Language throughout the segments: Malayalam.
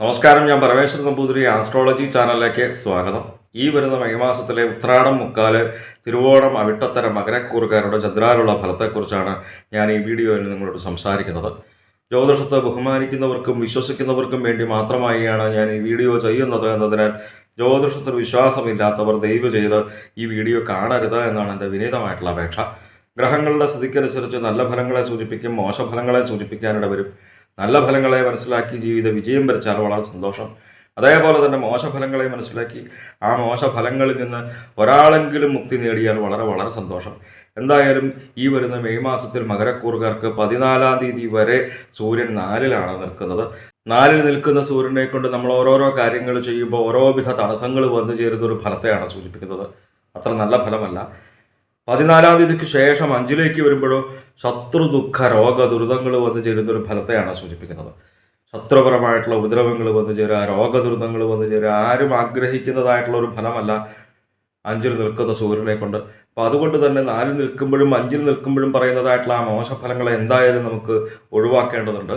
നമസ്കാരം ഞാൻ പരമേശ്വരൻ നമ്പൂതിരി ആസ്ട്രോളജി ചാനലിലേക്ക് സ്വാഗതം. ഈ വരുന്ന മെയ്മാസത്തിലെ ഉത്രാടം മുക്കാൽ തിരുവോണം അവിട്ടത്തര മകരക്കൂറുകാരുടെ ചന്ദ്രാലുള്ള ഫലത്തെക്കുറിച്ചാണ് ഞാൻ ഈ വീഡിയോയിൽ നിങ്ങളോട് സംസാരിക്കുന്നത്. ജ്യോതിഷത്തെ ബഹുമാനിക്കുന്നവർക്കും വിശ്വസിക്കുന്നവർക്കും വേണ്ടി മാത്രമായാണ് ഞാൻ ഈ വീഡിയോ ചെയ്യുന്നത് എന്നതിനാൽ ജ്യോതിഷത്തിൽ വിശ്വാസമില്ലാത്തവർ ദയവ് ചെയ്ത് ഈ വീഡിയോ കാണരുത് എന്നാണ് എന്റെ വിനീതമായിട്ടുള്ള അപേക്ഷ. ഗ്രഹങ്ങളുടെ സ്ഥിതിക്കനുസരിച്ച് നല്ല ഫലങ്ങളെ സൂചിപ്പിക്കും മോശഫലങ്ങളെ സൂചിപ്പിക്കാനിട വരും നല്ല ഫലങ്ങളെ മനസ്സിലാക്കി ജീവിത വിജയം വരച്ചാൽ വളരെ സന്തോഷം. അതേപോലെ തന്നെ മോശഫലങ്ങളെ മനസ്സിലാക്കി ആ മോശഫലങ്ങളിൽ നിന്ന് ഒരാളെങ്കിലും മുക്തി നേടിയാൽ വളരെ വളരെ സന്തോഷം. എന്തായാലും ഈ വരുന്ന മെയ് മാസത്തിൽ മകരക്കൂറുകാർക്ക് പതിനാലാം തീയതി വരെ സൂര്യൻ നാലിലാണ് നിൽക്കുന്നത്. നാലിൽ നിൽക്കുന്ന സൂര്യനെ കൊണ്ട് നമ്മൾ ഓരോരോ കാര്യങ്ങൾ ചെയ്യുമ്പോൾ ഓരോവിധ തടസ്സങ്ങൾ വന്നു ചേരുന്ന ഒരു ഫലത്തെയാണ് സൂചിപ്പിക്കുന്നത്. അത്ര നല്ല ഫലമല്ല. പതിനാലാം തീയതിക്ക് ശേഷം അഞ്ചിലേക്ക് വരുമ്പോഴോ ശത്രു ദുഃഖ രോഗ ദുരിതങ്ങൾ വന്നു ചേരുന്ന ഒരു ഫലത്തെയാണ് സൂചിപ്പിക്കുന്നത്. ശത്രുപരമായിട്ടുള്ള ഉപദ്രവങ്ങൾ വന്നു ചേരുക രോഗ ദുരിതങ്ങൾ വന്നു ചേരുക ആരും ആഗ്രഹിക്കുന്നതായിട്ടുള്ള ഒരു ഫലമല്ല അഞ്ചിൽ നിൽക്കുന്ന സൂര്യനെ കൊണ്ട്. അപ്പോൾ അതുകൊണ്ട് തന്നെ നാലിൽ നിൽക്കുമ്പോഴും അഞ്ചിൽ നിൽക്കുമ്പോഴും പറയുന്നതായിട്ടുള്ള ആ മോശഫലങ്ങളെ എന്തായാലും നമുക്ക് ഒഴിവാക്കേണ്ടതുണ്ട്.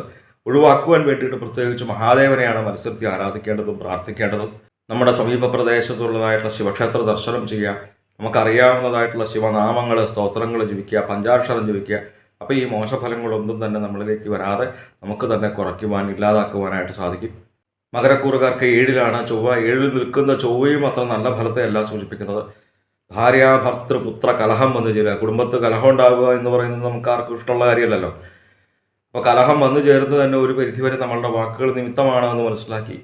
ഒഴിവാക്കുവാൻ വേണ്ടിയിട്ട് പ്രത്യേകിച്ച് മഹാദേവനെയാണ് മത്സരത്തിൽ ആരാധിക്കേണ്ടതും പ്രാർത്ഥിക്കേണ്ടതും. നമ്മുടെ സമീപ പ്രദേശത്തുള്ളതായിട്ടുള്ള ശിവക്ഷേത്ര ദർശനം ചെയ്യുക നമുക്കറിയാവുന്നതായിട്ടുള്ള ശിവനാമങ്ങൾ സ്തോത്രങ്ങൾ ജപിക്കുക പഞ്ചാക്ഷരം ജപിക്കുക. അപ്പോൾ ഈ മോശഫലങ്ങളൊന്നും തന്നെ നമ്മളിലേക്ക് വരാതെ നമുക്ക് തന്നെ കുറയ്ക്കുവാൻ ഇല്ലാതാക്കുവാനായിട്ട് സാധിക്കും. മകരക്കൂറുകാർക്ക് ഏഴിലാണ് ചൊവ്വ. ഏഴിൽ നിൽക്കുന്ന ചൊവ്വയും അത്ര നല്ല ഫലത്തെ അല്ല സൂചിപ്പിക്കുന്നത്. ഭാര്യ ഭർത്തൃ പുത്ര കലഹം വന്നു ചേരുക. കുടുംബത്ത് കലഹം ഉണ്ടാവുക എന്ന് പറയുന്നത് നമുക്ക് ആർക്കും ഇഷ്ടമുള്ള കാര്യമല്ലല്ലോ. അപ്പോൾ കലഹം വന്നു ചേരുന്നത് തന്നെ ഒരു പരിധിവരെ നമ്മളുടെ വാക്കുകൾ നിമിത്തമാണ് എന്ന് മനസ്സിലാക്കി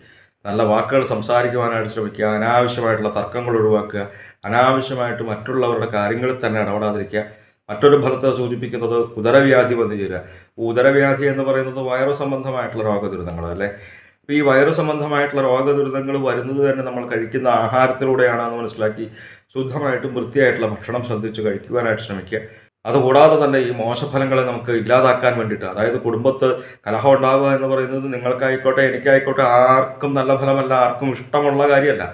നല്ല വാക്കുകൾ സംസാരിക്കുവാനായിട്ട് ശ്രമിക്കുക അനാവശ്യമായിട്ടുള്ള തർക്കങ്ങൾ ഒഴിവാക്കുക അനാവശ്യമായിട്ട് മറ്റുള്ളവരുടെ കാര്യങ്ങളിൽ തന്നെ ഇടപെടാതിരിക്കുക. മറ്റൊരു ഫലത്തെ സൂചിപ്പിക്കുന്നത് ഉദരവ്യാധി വന്നു ചേരുക. ഉദരവ്യാധി എന്ന് പറയുന്നത് വൈറസ് സംബന്ധമായിട്ടുള്ള രോഗദുരിതങ്ങൾ അല്ലേ? അപ്പോൾ ഈ വൈറസ് സംബന്ധമായിട്ടുള്ള രോഗദുരിതങ്ങൾ വരുന്നത് തന്നെ നമ്മൾ കഴിക്കുന്ന ആഹാരത്തിലൂടെയാണെന്ന് മനസ്സിലാക്കി ശുദ്ധമായിട്ടും വൃത്തിയായിട്ടുള്ള ഭക്ഷണം ശ്രദ്ധിച്ച് കഴിക്കുവാനായിട്ട് ശ്രമിക്കുക. അതുകൂടാതെ തന്നെ ഈ മോശഫലങ്ങളെ നമുക്ക് ഇല്ലാതാക്കാൻ വേണ്ടിയിട്ട് അതായത് കുടുംബത്ത് കലഹം ഉണ്ടാവുക എന്ന് പറയുന്നത് നിങ്ങൾക്കായിക്കോട്ടെ എനിക്കായിക്കോട്ടെ ആർക്കും നല്ല ഫലമല്ല ആർക്കും ഇഷ്ടമുള്ള കാര്യമല്ല.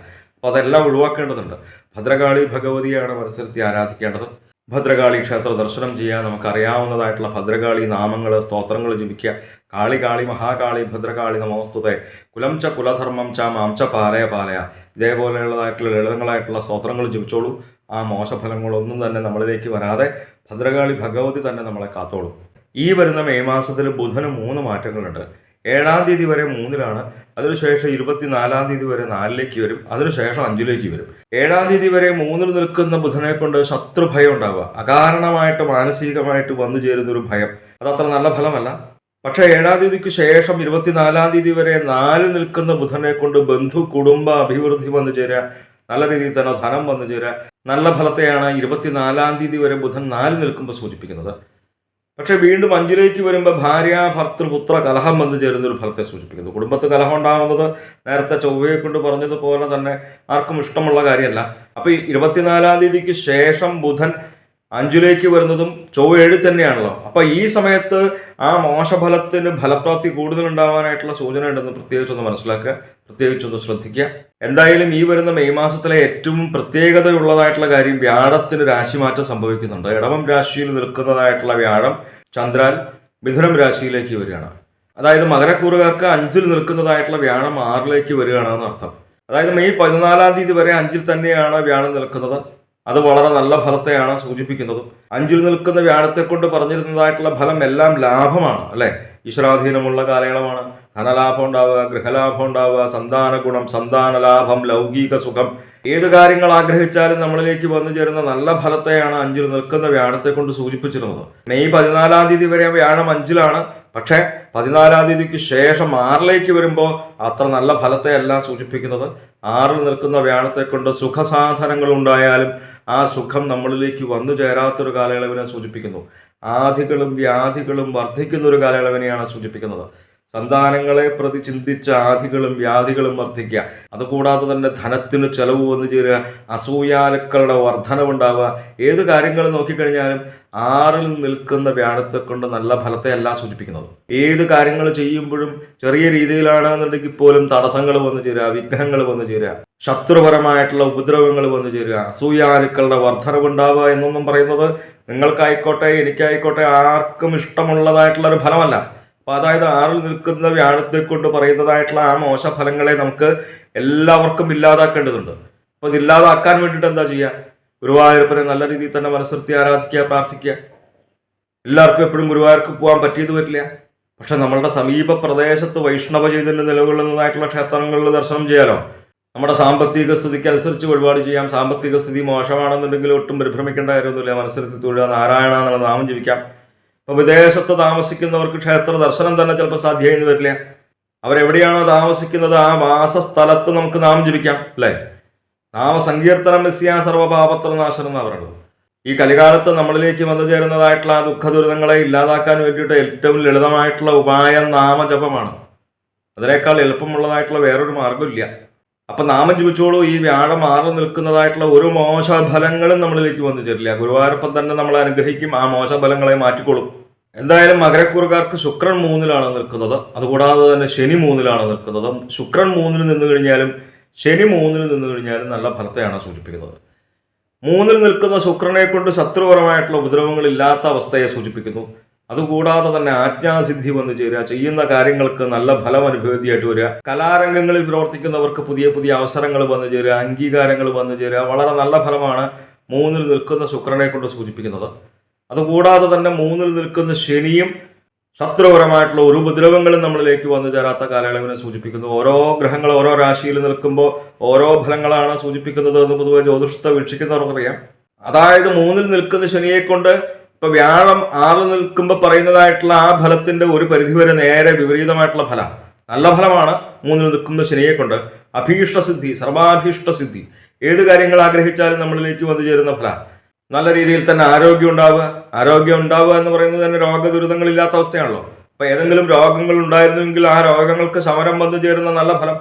അപ്പോൾ അതെല്ലാം ഒഴിവാക്കേണ്ടതുണ്ട്. ഭദ്രകാളി ഭഗവതിയാണ് മനസ്സിലത്തി ആരാധിക്കേണ്ടത്. ഭദ്രകാളി ക്ഷേത്ര ദർശനം ചെയ്യാൻ നമുക്കറിയാവുന്നതായിട്ടുള്ള ഭദ്രകാളി നാമങ്ങൾ സ്തോത്രങ്ങൾ ജപിക്കുക. കാളി കാളി മഹാകാളി ഭദ്രകാളി നമോസ്തുതെ. കുലം ച കുലധർമ്മം ച മാംച പാലയ പാലയ. ഇതേപോലെയുള്ളതായിട്ടുള്ള ലളിതങ്ങളായിട്ടുള്ള സ്തോത്രങ്ങൾ ജപിച്ചോളൂ. ആ മോശഫലങ്ങളൊന്നും തന്നെ നമ്മളിലേക്ക് വരാതെ ഭദ്രകാളി ഭഗവതി തന്നെ നമ്മളെ കാത്തോളൂ. ഈ വരുന്ന മെയ് മാസത്തിൽ ബുധന് മൂന്ന് മാറ്റങ്ങളുണ്ട്. ഏഴാം തീയതി വരെ മൂന്നിലാണ് അതിനുശേഷം ഇരുപത്തിനാലാം തീയതി വരെ നാലിലേക്ക് വരും അതിനുശേഷം അഞ്ചിലേക്ക് വരും. ഏഴാം തീയതി വരെ മൂന്നിൽ നിൽക്കുന്ന ബുധനെ കൊണ്ട് ശത്രുഭയം ഉണ്ടാവുക. അകാരണമായിട്ട് മാനസികമായിട്ട് വന്നു ചേരുന്ന ഒരു ഭയം. അത് അത്ര നല്ല ഫലമല്ല. പക്ഷേ ഏഴാം തീയതിക്ക് ശേഷം ഇരുപത്തിനാലാം തീയതി വരെ നാല് നിൽക്കുന്ന ബുധനെ കൊണ്ട് ബന്ധു കുടുംബ അഭിവൃദ്ധി വന്നു ചേരുക. നല്ല രീതിയിൽ തന്നെ ധനം വന്നു ചേരുക. നല്ല ഫലത്തെയാണ് ഇരുപത്തിനാലാം തീയതി വരെ ബുധൻ നാല് നിൽക്കുമ്പോൾ സൂചിപ്പിക്കുന്നത്. പക്ഷെ വീണ്ടും അഞ്ചിലേക്ക് വരുമ്പോൾ ഭാര്യ ഭർത്തൃപുത്ര കലഹം വന്നു ചേരുന്ന ഒരു ഫലത്തെ സൂചിപ്പിക്കുന്നു. കുടുംബത്ത് കലഹം ഉണ്ടാകുന്നത് നേരത്തെ ചൊവ്വയെ കൊണ്ട് പറഞ്ഞതുപോലെ തന്നെ ആർക്കും ഇഷ്ടമുള്ള കാര്യമല്ല. അപ്പോൾ ഈ ഇരുപത്തിനാലാം തീയതിക്ക് ശേഷം ബുധൻ അഞ്ചിലേക്ക് വരുന്നതും ചൊവ്വ ഏഴ് തന്നെയാണല്ലോ. അപ്പൊ ഈ സമയത്ത് ആ മോശഫലത്തിന് ഫലപ്രാപ്തി കൂടുതൽ ഉണ്ടാവാനായിട്ടുള്ള സൂചന ഉണ്ടെന്ന് പ്രത്യേകിച്ചൊന്ന് മനസ്സിലാക്കുക. പ്രത്യേകിച്ചൊന്ന് ശ്രദ്ധിക്കുക. എന്തായാലും ഈ വരുന്ന മെയ് മാസത്തിലെ ഏറ്റവും പ്രത്യേകതയുള്ളതായിട്ടുള്ള കാര്യം വ്യാഴത്തിന് രാശിമാറ്റം സംഭവിക്കുന്നുണ്ട്. ഇടവം രാശിയിൽ നിൽക്കുന്നതായിട്ടുള്ള വ്യാഴം ചന്ദ്രൻ മിഥുനം രാശിയിലേക്ക് വരികയാണ്. അതായത് മകരക്കൂറുകാർക്ക് അഞ്ചിൽ നിൽക്കുന്നതായിട്ടുള്ള വ്യാഴം ആറിലേക്ക് വരികയാണ് എന്നർത്ഥം അതായത് മെയ് പതിനാലാം തീയതി വരെ അഞ്ചിൽ തന്നെയാണ് വ്യാഴം നിൽക്കുന്നത്. അത് വളരെ നല്ല ഫലത്തെയാണ് സൂചിപ്പിക്കുന്നത്. അഞ്ചിൽ നിൽക്കുന്ന വ്യാഴത്തെ കൊണ്ട് പറഞ്ഞിരുന്നതായിട്ടുള്ള ഫലം എല്ലാം ലാഭമാണ് അല്ലെ? ഈശ്വരാധീനമുള്ള കാലയളവാണ്. ധനലാഭം ഉണ്ടാവുക ഗൃഹലാഭം ഉണ്ടാവുക സന്താന ഗുണം സന്താന ലാഭം ലൗകിക സുഖം. ഏത് കാര്യങ്ങൾ ആഗ്രഹിച്ചാലും നമ്മളിലേക്ക് വന്നു ചേരുന്ന നല്ല ഫലത്തെയാണ് അഞ്ചിൽ നിൽക്കുന്ന വ്യാഴത്തെ കൊണ്ട് സൂചിപ്പിച്ചിരുന്നത്. മെയ് പതിനാലാം തീയതി വരെ വ്യാഴം അഞ്ചിലാണ്. പക്ഷേ പതിനാലാം തീയതിക്ക് ശേഷം ആറിലേക്ക് വരുമ്പോൾ അത്ര നല്ല ഫലത്തെ അല്ല സൂചിപ്പിക്കുന്നത്. ആറിൽ നിൽക്കുന്ന വ്യാഴത്തെ കൊണ്ട് സുഖസാധനങ്ങൾ ഉണ്ടായാലും ആ സുഖം നമ്മളിലേക്ക് വന്നു ചേരാത്തൊരു കാലയളവിനെ സൂചിപ്പിക്കുന്നു. ആധികളും വ്യാധികളും വർദ്ധിക്കുന്ന ഒരു കാലയളവിനെയാണ് സൂചിപ്പിക്കുന്നത്. സന്താനങ്ങളെ പ്രതി ചിന്തിച്ച ആധികളും വ്യാധികളും വർദ്ധിക്കുക. അതുകൂടാതെ തന്നെ ധനത്തിന് ചെലവ് വന്നു ചേരുക. അസൂയാലുക്കളുടെ വർധനവുണ്ടാവുക ഏത് കാര്യങ്ങൾ നോക്കിക്കഴിഞ്ഞാലും ആറിൽ നിൽക്കുന്ന വ്യാഴത്തെ കൊണ്ട് നല്ല ഫലത്തെ അല്ല സൂചിപ്പിക്കുന്നത്. ഏത് കാര്യങ്ങൾ ചെയ്യുമ്പോഴും ചെറിയ രീതിയിലാണെന്നുണ്ടെങ്കിൽ പോലും തടസ്സങ്ങൾ വന്നു ചേരുക. വിഘ്നങ്ങൾ വന്നു ചേരുക. ശത്രുപരമായിട്ടുള്ള ഉപദ്രവങ്ങൾ വന്നു ചേരുക. അസൂയാലുക്കളുടെ വർധനവുണ്ടാവുക എന്നൊന്നും പറയുന്നത് നിങ്ങൾക്കായിക്കോട്ടെ എനിക്കായിക്കോട്ടെ ആർക്കും ഇഷ്ടമുള്ളതായിട്ടുള്ള ഒരു ഫലമല്ല. അപ്പോൾ അതായത് ആറിൽ നിൽക്കുന്ന വ്യാഴത്തെ കൊണ്ട് പറയുന്നതായിട്ടുള്ള ആ മോശഫലങ്ങളെ നമുക്ക് എല്ലാവർക്കും ഇല്ലാതാക്കേണ്ടതുണ്ട്. അപ്പോൾ ഇതില്ലാതാക്കാൻ വേണ്ടിയിട്ട് എന്താ ചെയ്യുക ഗുരുവായൂരപ്പനെ നല്ല രീതിയിൽ തന്നെ മനസ്സിർത്തി ആരാധിക്കുക പ്രാർത്ഥിക്കുക. എല്ലാവർക്കും എപ്പോഴും ഗുരുവായൂർക്ക് പോകാൻ പറ്റിയത് പറ്റില്ല. പക്ഷെ നമ്മളുടെ സമീപ പ്രദേശത്ത് വൈഷ്ണവ ചൈതന്യം നിലകൊള്ളുന്നതായിട്ടുള്ള ക്ഷേത്രങ്ങളിൽ ദർശനം ചെയ്യാലോ? നമ്മുടെ സാമ്പത്തിക സ്ഥിതിക്ക് അനുസരിച്ച് വഴിപാട് ചെയ്യാം. സാമ്പത്തിക സ്ഥിതി മോശമാണെന്നുണ്ടെങ്കിൽ ഒട്ടും പരിഭ്രമിക്കേണ്ട കാര്യമൊന്നുമില്ല. മനസ്സിലത്തിൽ തൊഴുക നാരായണ എന്നുള്ള നാമം ജപിക്കാം. അപ്പോൾ വിദേശത്ത് താമസിക്കുന്നവർക്ക് ക്ഷേത്ര ദർശനം തന്നെ ചിലപ്പോൾ സാധ്യമായെന്ന് വരില്ല. അവരെവിടെയാണോ താമസിക്കുന്നത് ആ വാസസ്ഥലത്ത് നമുക്ക് നാമം ജപിക്കാം അല്ലേ? നാമസങ്കീർത്തനം സർവപാപത്ര നാശനം എന്നാണ് പറയുന്നത്. ഈ കലികാലത്ത് നമ്മളിലേക്ക് വന്നു ചേരുന്നതായിട്ടുള്ള ആ ദുഃഖ ദുരിതങ്ങളെ ഇല്ലാതാക്കാൻ വേണ്ടിയിട്ട് ഏറ്റവും ലളിതമായിട്ടുള്ള ഉപായം നാമജപമാണ്. അതിനേക്കാൾ എളുപ്പമുള്ളതായിട്ടുള്ള വേറൊരു മാർഗമില്ല. അപ്പൊ നാമം ജപിച്ചോളൂ ഈ വ്യാഴം മാറി നിൽക്കുന്നതായിട്ടുള്ള ഒരു മോശ ഫലങ്ങളും നമ്മളിലേക്ക് വന്നു ചേരില്ല. ഗുരുവായൂരപ്പം തന്നെ നമ്മൾ അനുഗ്രഹിക്കും ആ മോശ ഫലങ്ങളെ മാറ്റിക്കോളും എന്തായാലും മകരക്കുറുകാർക്ക് ശുക്രൻ മൂന്നിലാണ് നിൽക്കുന്നത്. അതുകൂടാതെ തന്നെ ശനി മൂന്നിലാണ് നിൽക്കുന്നത്. ശുക്രൻ മൂന്നിൽ നിന്ന് കഴിഞ്ഞാലും ശനി മൂന്നിൽ നിന്ന് കഴിഞ്ഞാലും നല്ല ഫലത്തെയാണ് സൂചിപ്പിക്കുന്നത്. മൂന്നിൽ നിൽക്കുന്ന ശുക്രനെ കൊണ്ട് ശത്രുപരമായിട്ടുള്ള ഉപദ്രവങ്ങൾ ഇല്ലാത്ത അവസ്ഥയെ സൂചിപ്പിക്കുന്നു. അതുകൂടാതെ തന്നെ ആജ്ഞാസിദ്ധി വന്നു ചേരുക ചെയ്യുന്ന കാര്യങ്ങൾക്ക് നല്ല ഫലം അനുഭവിതിയായിട്ട് വരിക. കലാരംഗങ്ങളിൽ പ്രവർത്തിക്കുന്നവർക്ക് പുതിയ പുതിയ അവസരങ്ങൾ വന്നു ചേരുക അംഗീകാരങ്ങൾ വന്നു ചേരുക. വളരെ നല്ല ഫലമാണ് മൂന്നിൽ നിൽക്കുന്ന ശുക്രനെ കൊണ്ട് സൂചിപ്പിക്കുന്നത്. അതുകൂടാതെ തന്നെ മൂന്നിൽ നിൽക്കുന്ന ശനിയും ശത്രുപരമായിട്ടുള്ള ഒരു ഉപദ്രവങ്ങളും നമ്മളിലേക്ക് വന്നു ചേരാത്ത കാലയളവിനെ സൂചിപ്പിക്കുന്നു. ഓരോ ഗ്രഹങ്ങൾ ഓരോ രാശിയിൽ നിൽക്കുമ്പോൾ ഓരോ ഫലങ്ങളാണ് സൂചിപ്പിക്കുന്നത് എന്ന് പൊതുവെ ജ്യോതിഷത്തെ വീക്ഷിക്കുന്നവർക്കറിയാം. അതായത് മൂന്നിൽ നിൽക്കുന്ന ശനിയെ കൊണ്ട് ഇപ്പൊ വ്യാഴം ആറ് നിൽക്കുമ്പോൾ പറയുന്നതായിട്ടുള്ള ആ ഫലത്തിന്റെ ഒരു പരിധി വരെ നേരെ വിപരീതമായിട്ടുള്ള ഫലം. നല്ല ഫലമാണ് മൂന്നിൽ നിൽക്കുന്ന ശനിയെ കൊണ്ട്. അഭീഷ്ടസിദ്ധി സർവാഭീഷ്ട സിദ്ധി ഏത് കാര്യങ്ങൾ ആഗ്രഹിച്ചാലും നമ്മളിലേക്ക് വന്നു ചേരുന്ന ഫലം. നല്ല രീതിയിൽ തന്നെ ആരോഗ്യം ഉണ്ടാവുക. ആരോഗ്യം ഉണ്ടാവുക എന്ന് പറയുന്നത് തന്നെ രോഗദുരിതങ്ങളില്ലാത്ത അവസ്ഥയാണല്ലോ. അപ്പൊ ഏതെങ്കിലും രോഗങ്ങൾ ഉണ്ടായിരുന്നുവെങ്കിൽ ആ രോഗങ്ങൾക്ക് സമരം വന്നു ചേരുന്ന നല്ല ഫലം.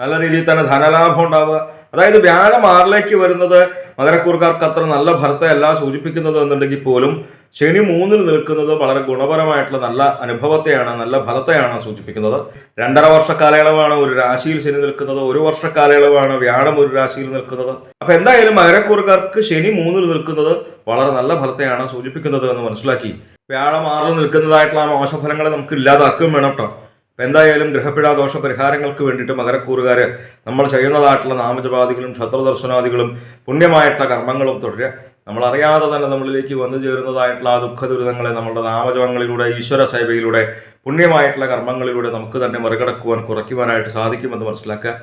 നല്ല രീതിയിൽ തന്നെ ധനലാഭം ഉണ്ടാവുക. അതായത് വ്യാഴം ആറിലേക്ക് വരുന്നത് മകരക്കൂർക്കാർക്ക് അത്ര നല്ല ഭർത്തയല്ല സൂചിപ്പിക്കുന്നത് എന്നുണ്ടെങ്കിൽ പോലും ശനി മൂന്നിൽ നിൽക്കുന്നത് വളരെ ഗുണപരമായിട്ടുള്ള നല്ല അനുഭവത്തെയാണ് നല്ല ഫലത്തെയാണ് സൂചിപ്പിക്കുന്നത്. രണ്ടര വർഷ കാലയളവാണ് ഒരു രാശിയിൽ ശനി നിൽക്കുന്നത് ഒരു വർഷ കാലയളവാണ് വ്യാഴം ഒരു രാശിയിൽ നിൽക്കുന്നത്. അപ്പൊ എന്തായാലും മകരക്കൂറുകാർക്ക് ശനി മൂന്നിൽ നിൽക്കുന്നത് വളരെ നല്ല ഫലത്തെയാണ് സൂചിപ്പിക്കുന്നത് എന്ന് മനസ്സിലാക്കി. വ്യാഴം ആറിൽ നിൽക്കുന്നതായിട്ടുള്ള ആ മോശഫലങ്ങളെ നമുക്ക് ഇല്ലാതാക്കുകയും വേണം കേട്ടോ അപ്പം എന്തായാലും ഗ്രഹപ്പിഴ ദോഷ പരിഹാരങ്ങൾക്ക് വേണ്ടിയിട്ട് മകരക്കൂറുകാർ നമ്മൾ ചെയ്യുന്നതായിട്ടുള്ള നാമജപാദികളും ക്ഷത്രദർശനാദികളും പുണ്യമായിട്ടുള്ള കർമ്മങ്ങളും തുടരുക നമ്മളറിയാതെ തന്നെ നമ്മളിലേക്ക് വന്നു ചേരുന്നതായിട്ടുള്ള ആ ദുഃഖ ദുരിതങ്ങളെ നമ്മളുടെ നാമജപങ്ങളിലൂടെ ഈശ്വര സേവയിലൂടെ പുണ്യമായിട്ടുള്ള കർമ്മങ്ങളിലൂടെ നമുക്ക് തന്നെ മറികടക്കുവാൻ കുറയ്ക്കുവാനായിട്ട് സാധിക്കുമെന്ന് മനസ്സിലാക്കുക.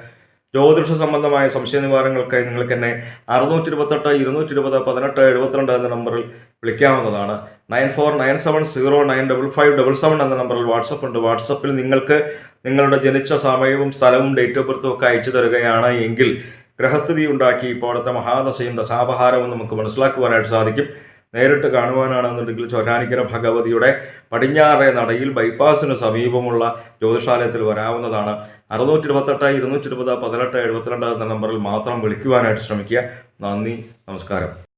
ജ്യോതിഷ സംബന്ധമായ സംശയ നിവാരണങ്ങൾക്കായി നിങ്ങൾക്ക് എന്നെ അറുന്നൂറ്റി ഇരുപത്തെട്ട് ഇരുന്നൂറ്റി ഇരുപത് പതിനെട്ട് എഴുപത്തിരണ്ട് എന്ന നമ്പറിൽ വിളിക്കാവുന്നതാണ്. Nine four nine seven zero nine double five double seven എന്ന നമ്പറിൽ വാട്സപ്പ് ഉണ്ട്. വാട്സപ്പിൽ നിങ്ങൾക്ക് നിങ്ങളുടെ ജനിച്ച സമയവും സ്ഥലവും ഡേറ്റ് ഓഫ് ബർത്തും ഒക്കെ അയച്ചു തരികയാണ് എങ്കിൽ ഗ്രഹസ്ഥിതി ഉണ്ടാക്കി ഇപ്പോഴത്തെ മഹാദശയും ദശാപഹാരവും നമുക്ക് മനസ്സിലാക്കുവാനായിട്ട് സാധിക്കും. നേരിട്ട് കാണുവാനാണെന്നുണ്ടെങ്കിൽ ചൊരാനിക്കര ഭഗവതിയുടെ പടിഞ്ഞാറേ നടയിൽ ബൈപ്പാസിന് സമീപമുള്ള ജ്യോതിഷാലയത്തിൽ വരാവുന്നതാണ്. അറുന്നൂറ്റി ഇരുപത്തെട്ട് ഇരുന്നൂറ്റി ഇരുപത് പതിനെട്ട് എഴുപത്തിരണ്ട് എന്ന നമ്പറിൽ മാത്രം വിളിക്കുവാനായിട്ട് ശ്രമിക്കുക. നന്ദി നമസ്കാരം.